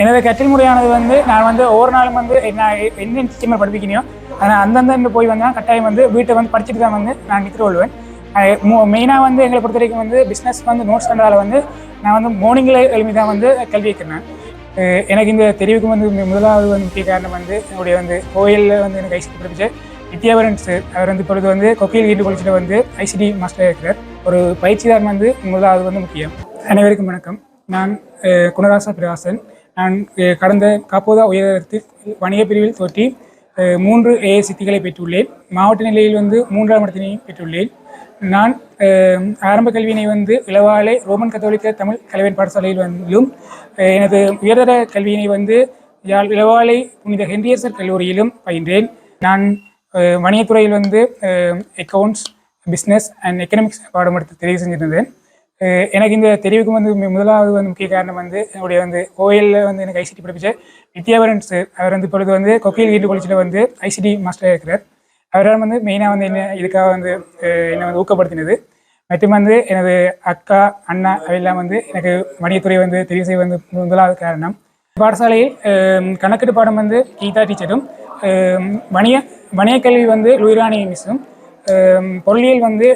எனது கற்றல் முறையானது வந்து நான் வந்து ஒவ்வொரு நாளும் வந்து நான் என்ன நிச்சயமாக படிப்பிக்கணும் ஆனால் அந்தந்த போய் வந்தால் கட்டாயம் வந்து வீட்டை வந்து படிச்சுட்டு தான் வந்து நான் நிற்று கொள்வேன். மெயினாக வந்து எங்களை பொறுத்த வரைக்கும் வந்து பிஸ்னஸ் வந்து நோட்ஸ் பண்ணுறதால வந்து நான் வந்து மார்னிங்கில் எழுப்பி தான் வந்து கல்வி வைக்கிறேன் எனக்கு இந்த தெரிவுக்கு வந்து முதலாவது வந்து முக்கிய காரணம் வந்து என்னுடைய வந்து கோயிலில் வந்து எனக்கு ஐசிடி படிப்பிச்ச வித்யாபரன் சார் அவர் வந்து இப்பொழுது வந்து கொக்கையில் வீட்டு காலேஜில் வந்து ஐசிடி மாஸ்டராக இருக்கிறார். ஒரு பயிற்சியாளர் வந்து முதலாவது வந்து முக்கியம். அனைவருக்கும் வணக்கம். நான் குணராசா பிரகாசன். நான் கடந்த காப்போதா உயரத்தில் வணிக பிரிவில் தோற்றி மூன்று ஏஐ சித்திகளை பெற்றுள்ளேன். மாவட்ட நிலையில் வந்து மூன்றாம் இடத்தினையும் பெற்றுள்ளேன். நான் ஆரம்ப கல்வியினை வந்து இளவாலை ரோமன் கத்தோலிக்க தமிழ் கலைவன் பாடசாலையில் வந்தும் எனது உயர்தர கல்வியினை வந்து யாழ் இளவாலை புனித ஹென்ரியர்சர் கல்லூரியிலும் பயின்றேன். நான் வணிகத்துறையில் வந்து அக்கவுண்ட்ஸ் பிஸ்னஸ் அண்ட் எக்கனாமிக்ஸ் பாடம் எடுத்து தெரிவு செஞ்சிருந்தேன். எனக்கு இந்த தெரிவுக்கு வந்து முதலாவது வந்து முக்கிய காரணம் வந்து என்னுடைய வந்து கோயிலில் வந்து எனக்கு ஐசிடி படிப்பிச்ச வித்யாபரன் சார் அவர் வந்து இப்பொழுது வந்து கொக்கையில் வீட்டு காலேஜில் வந்து ஐசிடி மாஸ்டராக இருக்கிறார் அவரால் வந்து மெயினாக வந்து என்ன இதுக்காக வந்து என்னை வந்து ஊக்கப்படுத்தினது. மற்றும் வந்து எனது அக்கா அண்ணா அவையெல்லாம் வந்து எனக்கு மணியத்துறை வந்து தெரிவு செய்ய வந்து முதலாவது காரணம். பாடசாலையில் அஹ், கணக்கெடு பாடம் வந்து கீதா டீச்சரும் வணிய வணிக வணிக கல்வி வந்து லுயிராணி மிஸ்ஸும் பொருளியல் வந்து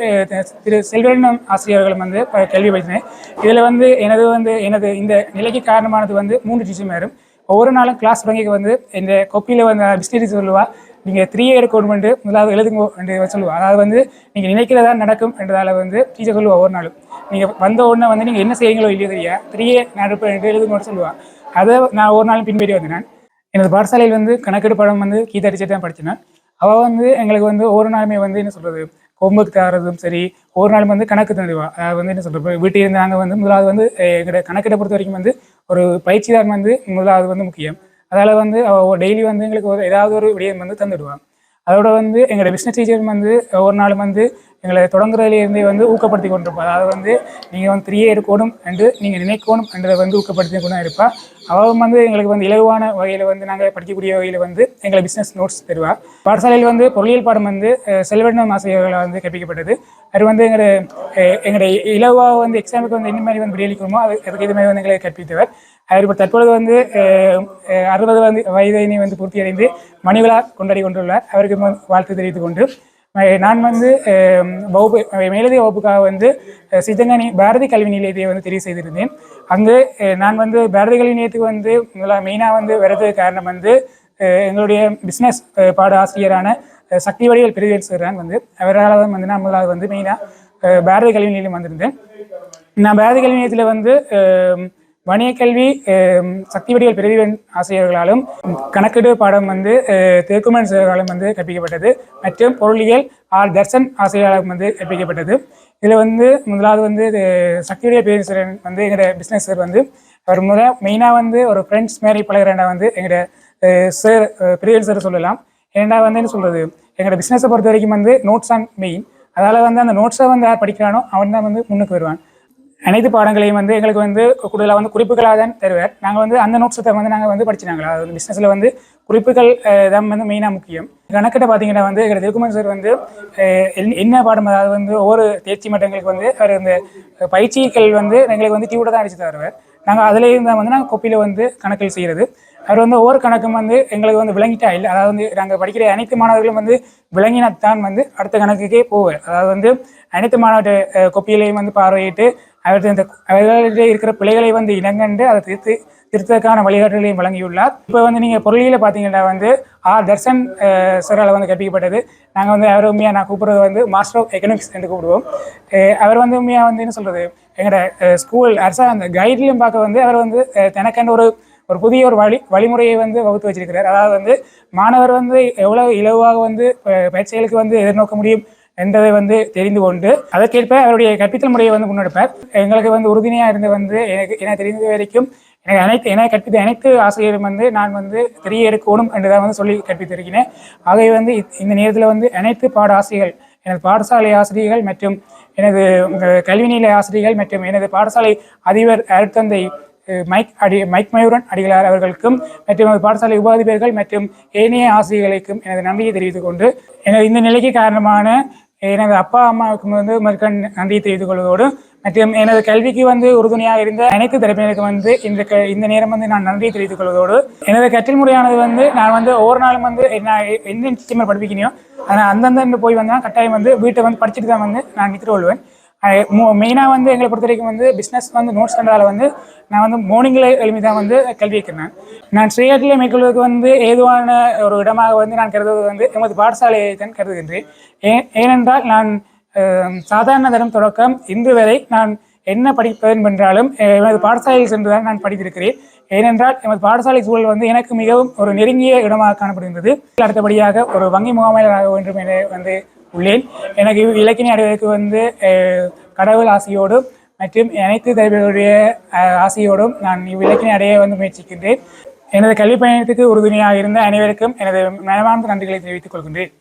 திரு செல்வரண்ணம் ஆசிரியர்களும் வந்து கேள்வி படித்தேன் இதில் வந்து எனது வந்து எனது இந்த நிலைக்கு காரணமானது வந்து மூன்று டீச்சர் மேரும். ஒவ்வொரு நாளும் கிளாஸ் தொடங்கிக்கு வந்து இந்த கொப்பியில் வந்து மிஸ்டரி சொல்லுவா. நீங்கள் த்ரீ இயர் கவர்மெண்ட் முதலாவது எழுதுங்க என்று சொல்லுவா. அதாவது வந்து நீங்கள் நினைக்கிறதா நடக்கும் என்றதால் வந்து டீச்சர் சொல்லுவா ஒவ்வொரு நாளும். நீங்கள் வந்த உடனே வந்து நீங்கள் என்ன செய்யுங்களோ இல்லையோ தெரியா? த்ரீ இயர் நடப்பேன் என்று எழுதுங்கன்னு சொல்லுவா. அதை நான் ஒரு நாளும் பின்பற்றி வந்தேன் நான். எனது பாடசாலையில் வந்து கணக்கெடு படம் வந்து கீதா தான் படித்தேன் அவள் வந்து எங்களுக்கு வந்து ஒவ்வொரு நாளுமே வந்து என்ன சொல்கிறது ஹோம்ஒர்க் தரதும் சரி ஒவ்வொரு நாளும் வந்து கணக்கு தந்துடுவா. அதாவது வந்து என்ன சொல்கிறது வீட்டில் இருந்து நாங்கள் வந்து முதலாவது வந்து எங்கள்கிட்ட எங்களோட கணக்கிட பொறுத்த வரைக்கும் வந்து ஒரு பயிற்சிதான் வந்து முதலாவது வந்து முக்கியம். அதால் வந்து அவள் டெய்லி வந்து எங்களுக்கு ஒரு ஏதாவது ஒரு விடயம் வந்து தந்துடுவான் அதோட வந்து எங்களோட பிஸ்னஸ் டீச்சர் வந்து ஒரு நாள் வந்து எங்களை தொடங்குறதுலேருந்தே வந்து ஊக்கப்படுத்தி கொண்டிருப்பா. அதாவது வந்து நீங்கள் வந்து த்ரீ இருக்கணும் என்று நீங்கள் நினைக்கணும் என்றதை வந்து ஊக்கப்படுத்தி கொண்டு இருப்பாள் அவள் வந்து எங்களுக்கு வந்து இலகுவான வகையில் வந்து நாங்கள் படிக்கக்கூடிய வகையில் வந்து எங்களை பிஸ்னஸ் நோட்ஸ் தருவா. பாடசாலையில் வந்து பொருளியல் பாடம் வந்து செல்வண்ணம் ஆசிரியர்களால் வந்து கற்பிக்கப்பட்டது. அது வந்து எங்களோட எங்களுடைய இலவாக வந்து எக்ஸாமுக்கு வந்து என்ன மாதிரி வந்து விடியளிக்கணுமோ அது அதுக்கு இது மாதிரி வந்து எங்களை கற்பித்தவர். அவர் இப்போ தற்பொழுது வந்து அறுபது வந்து வயதினை வந்து பூர்த்தி அடைந்து மணிவிழா கொண்டாடி கொண்டுள்ளார். அவருக்கு வாழ்த்து தெரிவித்துக் கொண்டு நான் வந்து வகுப்பு அஹ், மேலதிக வகுப்புக்காக வந்து அஹ், சித்தங்கனி பாரதி கல்வி நிலையத்தை வந்து தெரிவு செய்திருந்தேன். அங்கு நான் வந்து பாரதி கல்வி நிலையத்துக்கு வந்து மெயினாக வந்து வரதுக்கு காரணம் வந்து எங்களுடைய பிஸ்னஸ் பாட ஆசிரியரான சக்தி வடிவல் பிரிவேல் சார் தான் வந்து. அவரால் தான் வந்து நான் முதலாவது வந்து மெயினாக பாரதி கல்வி நிலையம் வந்திருந்தேன். நான் பாரதி கல்வி நிலையத்தில் வந்து வணிக கல்வி அஹ், பிரதிவன் ஆசிரியர்களாலும் கணக்கெடு பாடம் வந்து அஹ், திருக்குமன் வந்து கற்பிக்கப்பட்டது. மற்றும் பொருளியல் ஆர் தர்சன் ஆசிரியர்களாலும் வந்து கற்பிக்கப்பட்டது. இதில் வந்து முதலாவது வந்து இது பிரதிவன் வந்து எங்களோட பிஸ்னஸ் சார் வந்து அவர் முறை மெயினாக வந்து ஒரு ஃப்ரெண்ட்ஸ் மாரி பழகிறேன்டா வந்து எங்களோட சார் பிரியல் சார் சொல்லலாம். ஏன்னா வந்து என்ன சொல்கிறது எங்களோட பிஸ்னஸை பொறுத்த வரைக்கும் வந்து நோட்ஸ் ஆன் மெயின் அதால் வந்து அந்த நோட்ஸை வந்து யார் படிக்கிறானோ அவன் தான் வந்து முன்னுக்கு வருவான். அனைத்து பாடங்களையும் வந்து எங்களுக்கு வந்து கூடுதலாக வந்து குறிப்புகளாக தான் தருவார். நாங்கள் வந்து அந்த நோட்ஸத்தை வந்து நாங்கள் வந்து படிச்சினாங்களா அது வந்து பிஸ்னஸில் வந்து குறிப்புகள் தான் வந்து மெயினாக முக்கியம். கணக்கிட்ட பார்த்தீங்கன்னா வந்து எங்கள் திருக்குமன் சார் வந்து என்ன- பாடம்? அதாவது வந்து ஒவ்வொரு தேர்ச்சி மட்டங்களுக்கு வந்து அவர் இந்த பயிற்சிகள் வந்து எங்களுக்கு வந்து டியூட தான் அடித்து தருவார். நாங்கள் அதுலேயும் தான் வந்து நாங்கள் கொப்பியில் வந்து கணக்கில் செய்கிறது அவர் வந்து ஒவ்வொரு கணக்கும் வந்து எங்களுக்கு வந்து விளங்கிட்டா இல்லை. அதாவது வந்து நாங்கள் படிக்கிற அனைத்து மாணவர்களும் வந்து விளங்கினத்தான் வந்து அடுத்த கணக்குக்கே போவார். அதாவது வந்து அனைத்து மாணவர்கிட்ட கொப்பியிலையும் வந்து பார்வையிட்டு அவர்கள் இந்த அவர்களிடையே இருக்கிற பிழைகளை வந்து இனங்கண்டு அதை திருத்து திருத்தக்கான வழிகாட்டுகளையும் வழங்கியுள்ளார். இப்போ வந்து நீங்கள் பொருளியில் பார்த்தீங்கன்னா வந்து ஆர் தர்சன் சாரால் வந்து கற்பிக்கப்பட்டது. நாங்கள் வந்து அவர் உண்மையாக நான் கூப்பிட்றது வந்து மாஸ்டர் ஆஃப் எக்கனாமிக்ஸ் என்று கூப்பிடுவோம். அவர் வந்து உண்மையாக வந்து என்ன சொல்கிறது எங்களோட ஸ்கூல் அரசா அந்த கைட்லையும் பார்க்க வந்து அவர் வந்து தனக்கென்று ஒரு ஒரு புதிய ஒரு வழி வழிமுறையை வந்து வகுத்து வச்சிருக்கிறார். அதாவது வந்து மாணவர் வந்து எவ்வளவு இலவாக வந்து பயிற்சிகளுக்கு வந்து எதிர்நோக்க முடியும்? என்பதை வந்து தெரிந்து கொண்டு அதற்கேற்ப அவருடைய கற்பித்தல் முறையை வந்து முன்னெடுப்பார். எங்களுக்கு வந்து உறுதுணையாக இருந்து வந்து எனக்கு எனக்கு தெரிந்த வரைக்கும் எனக்கு அனைத்து என கற்பித்த அனைத்து ஆசிரியரும் வந்து நான் வந்து தெரிய எடுக்கணும் என்றுதான் வந்து சொல்லி கற்பித்திருக்கிறேன். ஆகவே வந்து இந்த நேரத்தில் வந்து அனைத்து பாட ஆசிரியர்கள் எனது பாடசாலை ஆசிரியர்கள் மற்றும் எனது கல்வி நிலை ஆசிரியர்கள் மற்றும் எனது பாடசாலை அதிபர் அருட்தந்தை மைக் அடி மைக் மயூரன் அடிகளார் அவர்களுக்கும் மற்றும் எனது பாடசாலை உபாதிபர்கள் மற்றும் ஏனைய ஆசிரியர்களுக்கும் எனது நன்றியை தெரிவித்துக் கொண்டு எனது இந்த நிலைக்கு காரணமான எனது அப்பா அம்மாவுக்கும் வந்து மறுக்க நன்றியை தெரிவித்துக் கொள்வதோடு மற்றும் எனது கல்விக்கு வந்து உறுதுணையாக இருந்த அனைத்து தரப்பினருக்கு வந்து இந்த க இந்த நேரம் வந்து நான் நன்றியை தெரிவித்துக் கொள்வதோடு எனது கற்றல் முறையானது வந்து நான் வந்து ஒவ்வொரு நாளும் வந்து நான் என்ன நிச்சயமாக படிப்பிக்கணும் ஆனால் அந்தந்த போய் வந்தால் கட்டாயம் வந்து வீட்டை வந்து படிச்சுட்டு தான் வந்து நான் நிற்று கொள்வேன். மெயினாக வந்து எங்களை பொறுத்த வரைக்கும் வந்து பிஸ்னஸ் வந்து நோட்ஸ் பண்ணுறதால வந்து நான் வந்து மார்னிங்கில் எழுமி தான் வந்து கல்வி வைக்கிறேன் நான் ஸ்ரீகாட்டிலே மேற்கொள்வதற்கு வந்து ஏதுவான ஒரு இடமாக வந்து நான் கருதுவது வந்து எமது பாடசாலையை தான் கருதுகின்றேன். ஏன் ஏனென்றால் நான் சாதாரண தரம் தொடக்கம் இன்று வரை நான் என்ன படிப்பேன் என்றாலும் எமது எனது பாடசாலையில் சென்று தான் நான் படித்திருக்கிறேன். ஏனென்றால் எமது பாடசாலை சூழல் வந்து எனக்கு மிகவும் ஒரு நெருங்கிய இடமாக காணப்படுகின்றது. அடுத்தபடியாக ஒரு வங்கி முகாமையாளராக வேண்டும் என வந்து உள்ளேன். எனக்கு இலக்கணி அடைவதற்கு வந்து கடவுள் ஆசையோடும் மற்றும் அனைத்து தலைவர்களுடைய ஆசையோடும் நான் இவ்விலக்கினை அடைய வந்து முயற்சிக்கின்றேன். எனது கல்வி பயணத்துக்கு உறுதுணையாக இருந்த அனைவருக்கும் எனது மனமார்ந்த நன்றிகளை தெரிவித்துக் கொள்கின்றேன்.